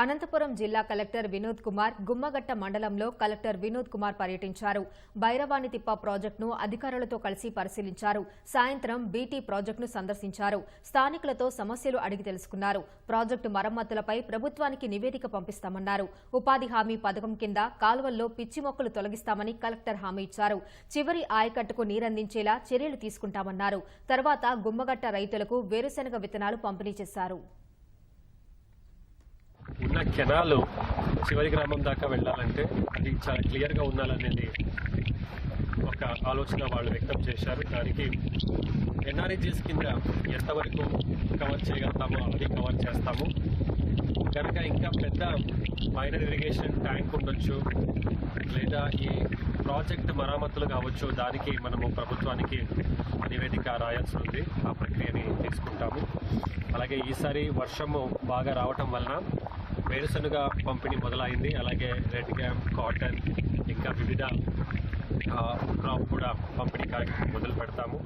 అనంతపురం జిల్లా కలెక్టర్ వినోద్ కుమార్ గుమ్మగట్ట మండలంలో కలెక్టర్ వినోద్ కుమార్ పర్యటించారు. భైరవాణి తిప్ప ప్రాజెక్టును అధికారులతో కలిసి పరిశీలించారు. సాయంత్రం బీటీ ప్రాజెక్టును సందర్శించారు. స్థానికులతో సమస్యలు అడిగి తెలుసుకున్నారు. ప్రాజెక్టు మరమ్మతులపై ప్రభుత్వానికి నివేదిక పంపిస్తామన్నారు. ఉపాధి హామీ పథకం కింద కాలువల్లో పిచ్చి మొక్కలు తొలగిస్తామని కలెక్టర్ హామీ ఇచ్చారు. చివరి ఆయకట్టుకు నీరందించేలా చర్యలు తీసుకుంటామన్నారు. తర్వాత గుమ్మగట్ట రైతులకు వేరుశెనగ విత్తనాలు పంపిణీ చేశారు. ఉన్న కెనాలు చివరి గ్రామం దాకా వెళ్ళాలంటే అది చాలా క్లియర్గా ఉండాలనేది ఒక ఆలోచన వాళ్ళు వ్యక్తం చేశారు. దానికి ఎన్ఆర్ఏజీస్ కింద ఎంతవరకు కవర్ చేయగలుగుతామో అది కవర్ చేస్తాము. కనుక ఇంకా పెద్ద మైనర్ ఇరిగేషన్ ట్యాంక్ ఉండొచ్చు లేదా ఈ ప్రాజెక్ట్ మరామతులు కావచ్చు దానికి మనము ప్రభుత్వానికి నివేదిక రాయాల్సి ఉంది. ఆ ప్రక్రియని తీసుకుంటాము. అలాగే ఈసారి వర్షము బాగా రావటం వలన వేరుశనగ పంపిణీ మొదలైంది. అలాగే రెడ్ గ్యామ్ కాటన్ ఇంకా వివిధ క్రాప్ కూడా పంపిణీ కార్యక్రమం మొదలు పెడతాము.